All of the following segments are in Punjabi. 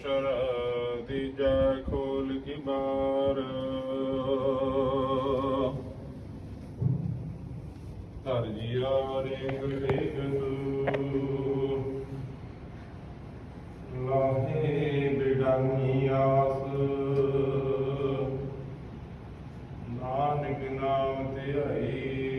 ਸ਼ਰਨ ਦੀ ਜੈ ਖੋਲ ਕੀ ਬਾਰ ਧਰ ਜੀਆ ਰੇ ਗੁਰੇ ਗੰਦੂ ਲਾਹੇ ਬਿਡਾਨੀ ਆਸ। ਨਾਨਕ ਨਾਮ ਤੇ ਆਈ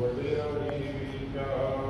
We're living in God.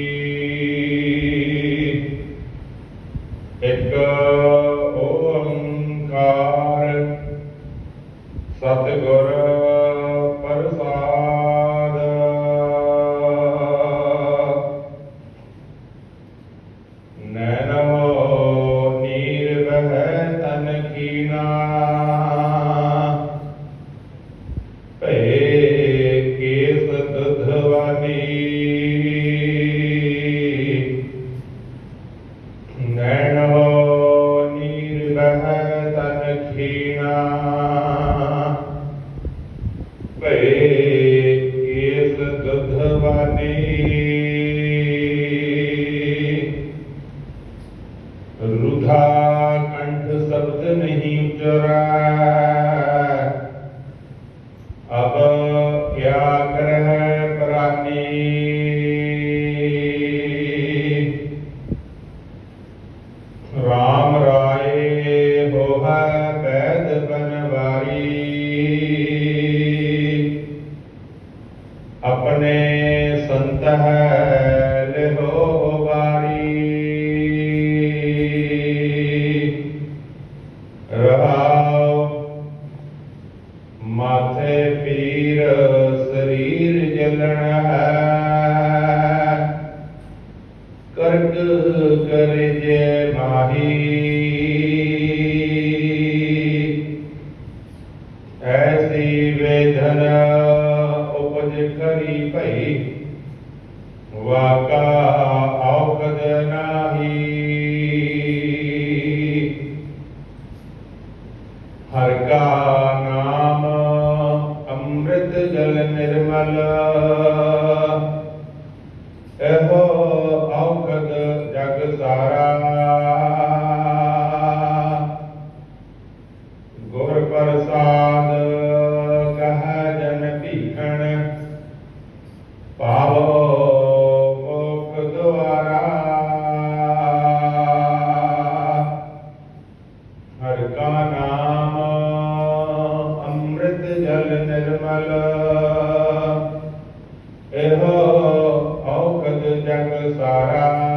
ਸਰੀਰ ਜਲਣ ਹੈ। ਕਰਕ ਕਰਜੇ ਮਾਹੀ। ਐਸੀ ਵੇਦਨਾ ਉਪਜ ਕਰੀ ਭਈ। ਵਾਕਾ ਔਕਦ ਨਾਹੀ। ਹਰ ਕਾ hermana. ਇਹੋ ਔ ਕਦ ਜਗ ਸਾਰਾ